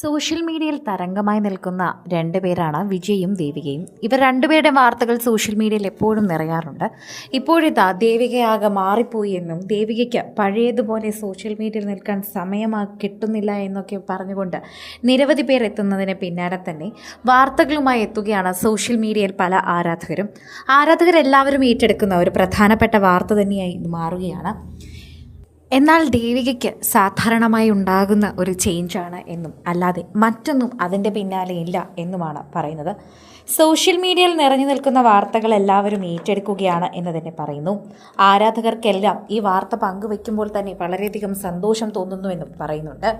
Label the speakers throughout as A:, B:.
A: Social മീഡിയയിൽ തരംഗമായി നിൽക്കുന്ന രണ്ട് പേരാണ് വിജയും ദേവികയും. ഇവർ രണ്ടുപേരുടെ വാർത്തകൾ സോഷ്യൽ മീഡിയയിൽ എപ്പോഴും നിറയാറുണ്ട്. ഇപ്പോഴിതാ ദേവികയാകെ മാറിപ്പോയി എന്നും ദേവികയ്ക്ക് പഴയതുപോലെ സോഷ്യൽ മീഡിയയിൽ നിൽക്കാൻ സമയമാ കിട്ടുന്നില്ല എന്നൊക്കെ പറഞ്ഞുകൊണ്ട് നിരവധി പേർ എത്തുന്നതിന് പിന്നാലെ തന്നെ വാർത്തകളുമായി എത്തുകയാണ് സോഷ്യൽ മീഡിയയിൽ പല ആരാധകരും. ആരാധകരെല്ലാവരും ഏറ്റെടുക്കുന്ന ഒരു പ്രധാനപ്പെട്ട വാർത്ത തന്നെയായി മാറുകയാണ്. എന്നാൽ ദേവികയ്ക്ക് സാധാരണമായി ഉണ്ടാകുന്ന ഒരു ചേഞ്ചാണ് എന്നും അല്ലാതെ മറ്റൊന്നും അതിന്റെ പിന്നാലെ ഇല്ല എന്നുമാണ് പറയുന്നത്. സോഷ്യൽ മീഡിയയിൽ നിറഞ്ഞു നിൽക്കുന്ന വാർത്തകൾ എല്ലാവരും ഏറ്റെടുക്കുകയാണ് എന്ന് തന്നെ പറയുന്നു. ആരാധകർക്കെല്ലാം ഈ വാർത്ത പങ്കുവെക്കുമ്പോൾ തന്നെ വളരെയധികം സന്തോഷം തോന്നുന്നുവെന്നും പറയുന്നുണ്ട്.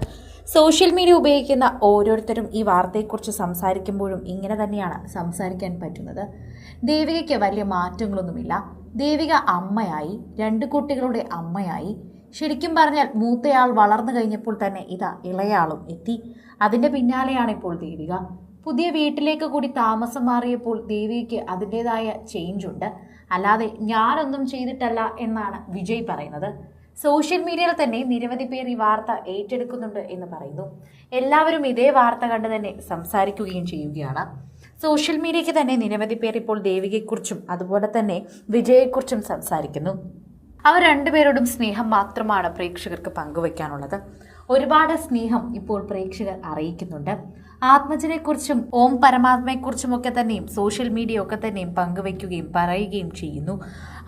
A: സോഷ്യൽ മീഡിയ ഉപയോഗിക്കുന്ന ഓരോരുത്തരും ഈ വാർത്തയെക്കുറിച്ച് സംസാരിക്കുമ്പോഴും ഇങ്ങനെ തന്നെയാണ് സംസാരിക്കാൻ പറ്റുന്നത്. ദേവികയ്ക്ക് വലിയ മാറ്റങ്ങളൊന്നുമില്ല. ദേവിക അമ്മയായി രണ്ട് കുട്ടികളുടെ അമ്മയായി ശരിക്കും പറഞ്ഞാൽ മൂത്തയാൾ വളർന്നു കഴിഞ്ഞപ്പോൾ തന്നെ ഇതാ ഇളയാളും എത്തി. അതിന്റെ പിന്നാലെയാണ് ഇപ്പോൾ ദേവിക. പുതിയ വീട്ടിലേക്ക് കൂടി താമസം മാറിയപ്പോൾ ദേവികയ്ക്ക് അതിന്റെതായ ചേഞ്ച് ഉണ്ട്. അല്ലാതെ ഞാനൊന്നും ചെയ്തിട്ടല്ല എന്നാണ് വിജയ് പറയുന്നത്. സോഷ്യൽ മീഡിയയിൽ തന്നെ നിരവധി പേർ ഈ വാർത്ത ഏറ്റെടുക്കുന്നുണ്ട് എന്ന് പറയുന്നു. എല്ലാവരും ഇതേ വാർത്ത കണ്ട് തന്നെ സംസാരിക്കുകയും ചെയ്യുകയാണ്. സോഷ്യൽ മീഡിയയ്ക്ക് തന്നെ നിരവധി പേർ ഇപ്പോൾ ദേവികയെക്കുറിച്ചും അതുപോലെ തന്നെ വിജയെക്കുറിച്ചും സംസാരിക്കുന്നു. അവർ രണ്ടുപേരോടും സ്നേഹം മാത്രമാണ് പ്രേക്ഷകർക്ക് പങ്കുവയ്ക്കാനുള്ളത് ഒരുപാട് സ്നേഹം ഇപ്പോൾ പ്രേക്ഷകർ അറിയിക്കുന്നുണ്ട്. ആത്മജനെക്കുറിച്ചും ഓം പരമാത്മയെക്കുറിച്ചും ഒക്കെ തന്നെയും സോഷ്യൽ മീഡിയ ഒക്കെ തന്നെയും പങ്കുവയ്ക്കുകയും പറയുകയും ചെയ്യുന്നു.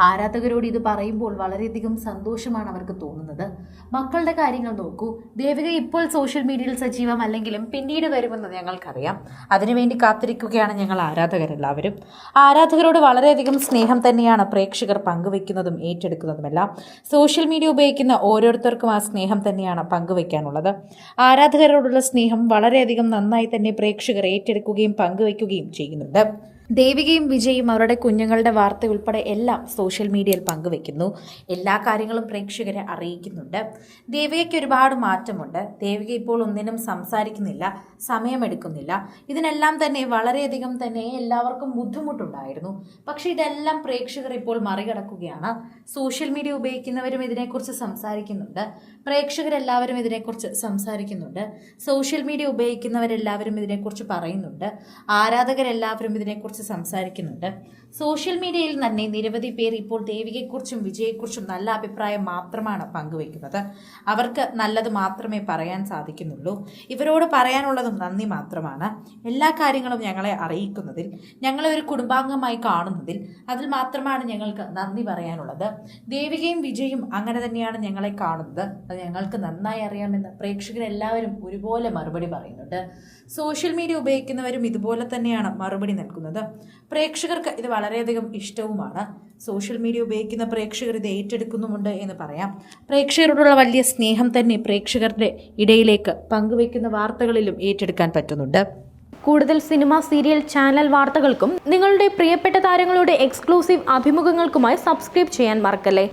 A: ആരാധകരോട് ഇത് പറയുമ്പോൾ വളരെയധികം സന്തോഷമാണ് അവർക്ക് തോന്നുന്നത്. മക്കളുടെ കാര്യങ്ങൾ നോക്കൂ. ദേവിക ഇപ്പോൾ സോഷ്യൽ മീഡിയയിൽ സജീവം അല്ലെങ്കിലും പിന്നീട് വരുമെന്ന് ഞങ്ങൾക്കറിയാം. അതിനുവേണ്ടി കാത്തിരിക്കുകയാണ് ഞങ്ങൾ ആരാധകരെല്ലാവരും. ആരാധകരോട് വളരെയധികം സ്നേഹം തന്നെയാണ് പ്രേക്ഷകർ പങ്കുവയ്ക്കുന്നതും ഏറ്റെടുക്കുന്നതുമെല്ലാം. സോഷ്യൽ മീഡിയ ഉപയോഗിക്കുന്ന ഓരോരുത്തർക്കും ആ സ്നേഹം തന്നെയാണ് പങ്കുവെക്കാനുള്ളത് ആരാധകരോടുള്ള സ്നേഹം വളരെയധികം നന്നായി തന്നെ പ്രേക്ഷകർ ഏറ്റെടുക്കുകയും പങ്കുവയ്ക്കുകയും ചെയ്യുന്നുണ്ട്. ദേവികയും വിജയും അവരുടെ കുഞ്ഞുങ്ങളുടെ വാർത്ത ഉൾപ്പെടെ എല്ലാം സോഷ്യൽ മീഡിയയിൽ പങ്കുവെക്കുന്നു. എല്ലാ കാര്യങ്ങളും പ്രേക്ഷകരെ അറിയിക്കുന്നുണ്ട്. ദേവികയ്ക്ക് ഒരുപാട് മാറ്റമുണ്ട്. ദേവിക ഇപ്പോൾ ഒന്നിനും സംസാരിക്കുന്നില്ല സമയമെടുക്കുന്നില്ല. ഇതിനെല്ലാം തന്നെ വളരെയധികം തന്നെ എല്ലാവർക്കും ബുദ്ധിമുട്ടുണ്ടായിരുന്നു. പക്ഷേ ഇതെല്ലാം പ്രേക്ഷകർ ഇപ്പോൾ മറികടക്കുകയാണ്. സോഷ്യൽ മീഡിയ ഉപയോഗിക്കുന്നവരും ഇതിനെക്കുറിച്ച് സംസാരിക്കുന്നുണ്ട്. പ്രേക്ഷകരെല്ലാവരും ഇതിനെക്കുറിച്ച് സംസാരിക്കുന്നുണ്ട്. സോഷ്യൽ മീഡിയ ഉപയോഗിക്കുന്നവരെല്ലാവരും ഇതിനെക്കുറിച്ച് പറയുന്നുണ്ട്. ആരാധകരെല്ലാവരും ഇതിനെക്കുറിച്ച് സംസാരിക്കുന്നുണ്ട്. സോഷ്യൽ മീഡിയയിൽ തന്നെ നിരവധി പേർ ഇപ്പോൾ ദേവികയെക്കുറിച്ചും വിജയെക്കുറിച്ചും നല്ല അഭിപ്രായം മാത്രമാണ് പങ്കുവയ്ക്കുന്നത്. അവർക്ക് നല്ലത് മാത്രമേ പറയാൻ സാധിക്കുന്നുള്ളൂ. ഇവരോട് പറയാനുള്ളതും നന്ദി മാത്രമാണ്. എല്ലാ കാര്യങ്ങളും ഞങ്ങളെ അറിയിക്കുന്നതിൽ ഞങ്ങളെ ഒരു കുടുംബാംഗമായി കാണുന്നതിൽ അതിൽ മാത്രമാണ് ഞങ്ങൾക്ക് നന്ദി പറയാനുള്ളത്. ദേവികയും വിജയും അങ്ങനെ തന്നെയാണ് ഞങ്ങളെ കാണുന്നത്. അത് ഞങ്ങൾക്ക് നന്നായി അറിയാമെന്ന് പ്രേക്ഷകരെല്ലാവരും ഒരുപോലെ മറുപടി പറയുന്നുണ്ട്. സോഷ്യൽ മീഡിയ ഉപയോഗിക്കുന്നവരും ഇതുപോലെ തന്നെയാണ് മറുപടി നൽകുന്നത്. പ്രേക്ഷകർക്ക് ഇത് വളരെയധികം ഇഷ്ടവുമാണ്. സോഷ്യൽ മീഡിയ ഉപയോഗിക്കുന്ന പ്രേക്ഷകർ ഇത് ഏറ്റെടുക്കുന്നുമുണ്ട് എന്ന് പറയാം. പ്രേക്ഷകരോടുള്ള വലിയ സ്നേഹം തന്നെ പ്രേക്ഷകരുടെ ഇടയിലേക്ക് പങ്കുവയ്ക്കുന്ന വാർത്തകളിലും ഏറ്റെടുക്കാൻ പറ്റുന്നുണ്ട്.
B: കൂടുതൽ സിനിമ സീരിയൽ ചാനൽ വാർത്തകൾക്കും നിങ്ങളുടെ പ്രിയപ്പെട്ട താരങ്ങളുടെ എക്സ്ക്ലൂസീവ് അഭിമുഖങ്ങൾക്കുമായി സബ്സ്ക്രൈബ് ചെയ്യാൻ മറക്കല്ലേ?